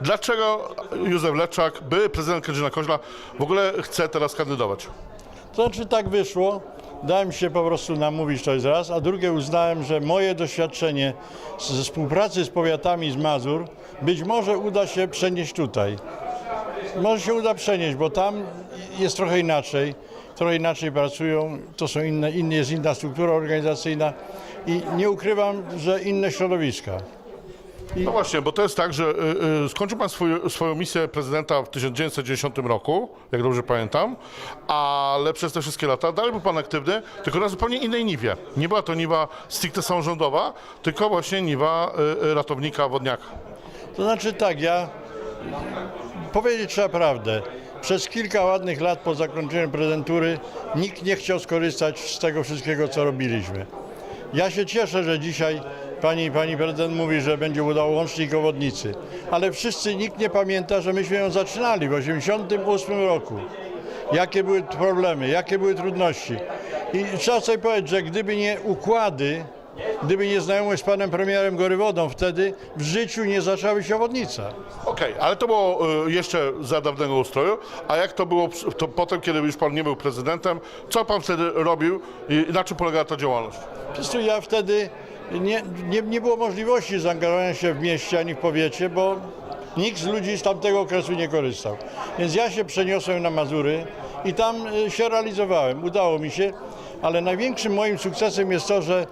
Dlaczego Józef Leczak, były prezydent Kędzierzyna-Koźla, w ogóle chce teraz kandydować? To znaczy tak wyszło. Dałem się po prostu namówić, to jest raz, a drugie uznałem, że moje doświadczenie ze współpracy z powiatami z Mazur być może uda się przenieść tutaj. Może się uda przenieść, bo tam jest trochę inaczej, trochę inaczej pracują, to są inne, inne jest inna struktura organizacyjna i nie ukrywam, że inne środowiska. No właśnie, bo to jest tak, że y, y, skończył pan swój, swoją misję prezydenta w 1990 roku, jak dobrze pamiętam, ale przez te wszystkie lata dalej był pan aktywny, tylko na zupełnie innej niwie. Nie była to niwa stricte samorządowa, tylko właśnie niwa y, y, ratownika wodniaka. To znaczy tak, ja powiedzieć trzeba prawdę. Przez kilka ładnych lat po zakończeniu prezydentury nikt nie chciał skorzystać z tego wszystkiego, co robiliśmy. Ja się cieszę, że dzisiaj pani, pani prezydent mówi, że będzie budał łącznik obwodnicy, ale wszyscy, nikt nie pamięta, że myśmy ją zaczynali w 1988 roku. Jakie były problemy, jakie były trudności. I trzeba sobie powiedzieć, że gdyby nie układy, gdyby nie znajomość z panem premierem Gorywodą, wtedy w życiu nie zaczęłaby się obwodnica. Okej, ale to było y, jeszcze za dawnego ustroju, a jak to było to potem, kiedy już pan nie był prezydentem, co pan wtedy robił i na czym polegała ta działalność? Po prostu ja wtedy nie, nie, nie było możliwości zaangażowania się w mieście ani w powiecie, bo nikt z ludzi z tamtego okresu nie korzystał. Więc ja się przeniosłem na Mazury i tam y, się realizowałem. Udało mi się, ale największym moim sukcesem jest to, że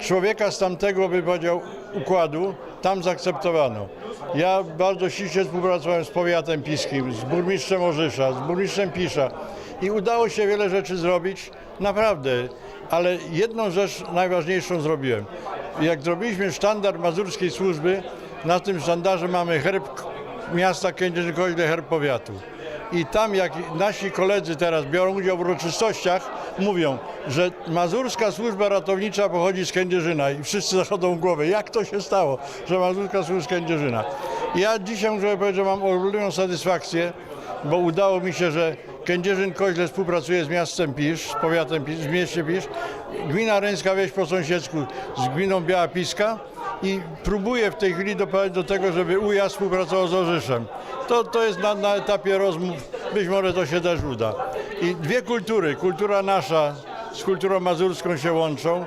człowieka z tamtego, by powiedział, układu tam zaakceptowano. Ja bardzo ściśle współpracowałem z powiatem piskim, z burmistrzem Orzysza, z burmistrzem Pisza i udało się wiele rzeczy zrobić, naprawdę. Ale jedną rzecz najważniejszą zrobiłem. Jak zrobiliśmy sztandar mazurskiej służby, na tym sztandarze mamy herb miasta Kędzierzyn-Koźle, herb powiatu. I tam jak nasi koledzy teraz biorą udział w uroczystościach, mówią, że mazurska służba ratownicza pochodzi z Kędzierzyna i wszyscy zachodzą w głowę. Jak to się stało, że mazurska służba z Kędzierzyna? Ja dzisiaj muszę powiedzieć, że mam olbrzymią satysfakcję, bo udało mi się, że Kędzierzyn-Koźle współpracuje z miastem Pisz, z powiatem Pisz, z mieście Pisz, gmina Ręska Wieś po sąsiedzku z gminą Biała Piska i próbuje w tej chwili doprowadzić do tego, żeby UJA współpracował z Orzyszem. To, to jest na, na etapie rozmów, być może to się też uda. I dwie kultury, kultura nasza z kulturą mazurską się łączą.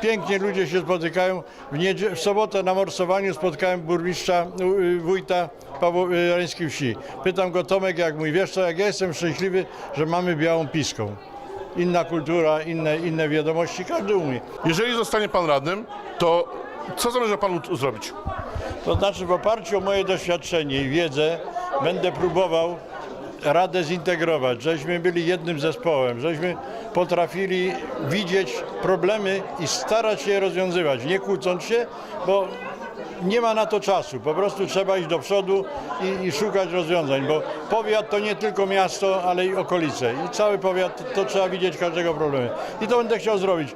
Pięknie ludzie się spotykają. W, niedzie- w sobotę na morsowaniu spotkałem burmistrza, y, wójta Paworańskiej Wsi. Pytam go, Tomek, jak mój, wiesz co, jak ja jestem szczęśliwy, że mamy białą piską. Inna kultura, inne, inne wiadomości, każdy umie. Jeżeli zostanie pan radnym, to co zamierza pan zrobić? To znaczy w oparciu o moje doświadczenie i wiedzę będę próbował Radę zintegrować, żeśmy byli jednym zespołem, żeśmy potrafili widzieć problemy i starać się je rozwiązywać, nie kłócąc się, bo nie ma na to czasu. Po prostu trzeba iść do przodu i, i szukać rozwiązań, bo powiat to nie tylko miasto, ale i okolice. I cały powiat to trzeba widzieć każdego problemu. I to będę chciał zrobić.